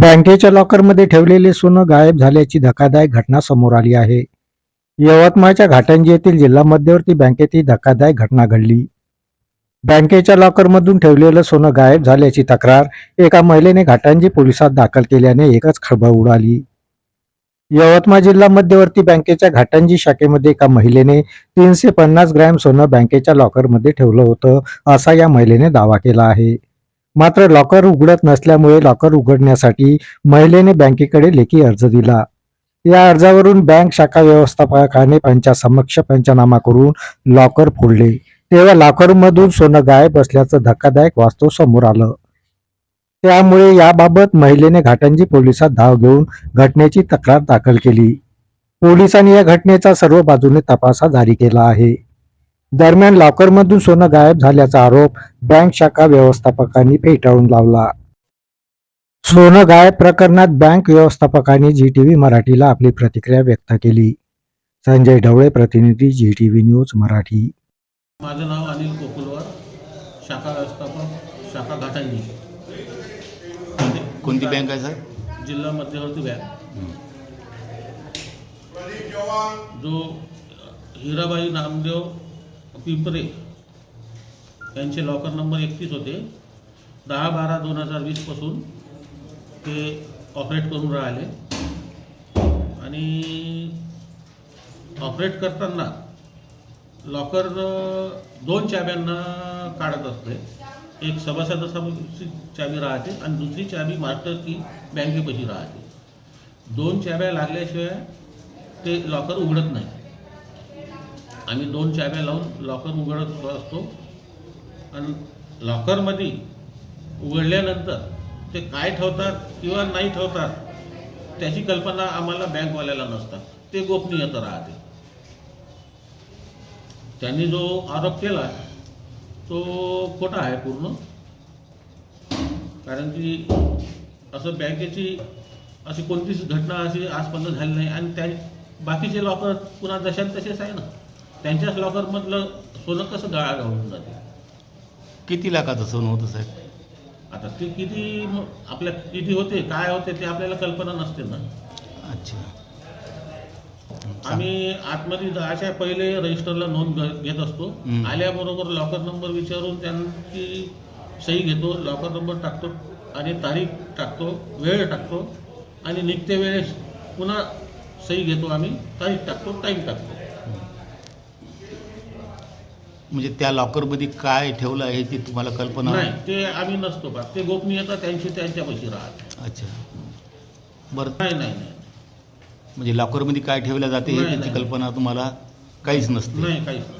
बँकेच्या लॉकरमध्ये ठेवलेले सोनं गायब झाल्याची धक्कादायक घटना समोर आली आहे. यवतमाळच्या घाटंजी येथील जिल्हा मध्यवर्ती बँकेत ही धक्कादायक घटना घडली. बँकेच्या लॉकरमधून ठेवलेलं सोनं गायब झाल्याची तक्रार एका महिलेने घाटंजी पोलिसात दाखल केल्याने एकच खळबळ उडाली. यवतमाळ जिल्हा मध्यवर्ती बँकेच्या घाटंजी शाखेमध्ये एका महिलेने तीनशे पन्नास ग्रॅम सोनं बँकेच्या लॉकरमध्ये ठेवलं होतं असा या महिलेने दावा केला आहे. मात्र लॉकर उघडत नसल्यामुळे लॉकर उघडण्यासाठी महिलेने बँकेकडे लेखी अर्ज दिला. या अर्जावरून बँक शाखा व्यवस्थापकाने त्यांच्या समक्ष पंचनामा करून लॉकर फोडले. तेव्हा लॉकरमधून सोनं गायब असल्याचं धक्कादायक वास्तव समोर आलं. त्यामुळे याबाबत महिलेने घाटंजी पोलिसात धाव घेऊन घटनेची तक्रार दाखल केली. पोलिसांनी या घटनेचा सर्व बाजूने तपासा जारी केला आहे. दरम्यान लॉकरमधून सोनं गायब झाल्याचा आरोप बँक शाखा व्यवस्थापकांनी फेटाळून लावला. सोनं गायब प्रकरणात बँक व्यवस्थापकांनी जी टीव्ही मराठीला आपली प्रतिक्रिया व्यक्त केली. संजय ढवळे प्रतिनिधी जी टीव्ही न्यूज मराठी. माझं नाव अनिल कोकुलवार शाखा व्यवस्थापक शाखा कोणती कोणती बँक आहे सर? जिल्हा मध्यवर्ती बँक. जो हिराबाई नामदेव पिंपरे. यांचे लॉकर नंबर एकतीस होते. दहा बारा दोन हजार वीसपासून ते ऑपरेट करून राहिले. आणि ऑपरेट करताना लॉकर दोन चाब्यांना काढत असते. एक सभासद सभाची चाबी राहते आणि दुसरी चाबी मास्टर की बँकेपाशी राहते. दोन चाब्या लागल्याशिवाय ते लॉकर उघडत नाही. आम्ही दोन चाव्या लावून लॉकर उघडत असतो. आणि लॉकरमध्ये उघडल्यानंतर ते काय ठेवतात किंवा नाही ठेवतात त्याची कल्पना आम्हाला बँकवाल्याला नसतात. ते गोपनीयता राहते. त्यांनी जो आरोप केला तो खोटा आहे पूर्ण. कारण की असं बँकेची अशी कोणतीच घटना अशी आजपर्यंत झाली नाही. आणि त्या बाकीचे लॉकर पुन्हा जशात तसेच आहे ना. त्यांच्याच लॉकरमधलं सोनं कसं गाळा घालून जाते? किती लाखाचं सोनं होतं साहेब? आता ते किती म- आपल्या किती होते काय होते ते आपल्याला कल्पना नसते ना. अच्छा. आम्ही आतमध्ये जायच्या पहिले रजिस्टरला नोंद घ- घेत असतो. हम्म. आल्याबरोबर लॉकर नंबर विचारून त्यांची सही घेतो लॉकर नंबर टाकतो आणि तारीख टाकतो वेळ टाकतो आणि निघते वेळेस पुन्हा सही घेतो आम्ही तारीख टाकतो टाईम टाकतो. म्हणजे त्या लॉकरमध्ये काय ठेवलं आहे ते तुम्हाला कल्पना नाही ते आम्ही नसतो बा. ते गोपनीयता त्यांची त्यांच्यापाशी राहते. अच्छा. बरं. नाही नाही नाही. म्हणजे लॉकरमध्ये काय ठेवलं जाते हे नाही, त्याची नाही. कल्पना तुम्हाला काहीच नसते. नाही काहीच नाही.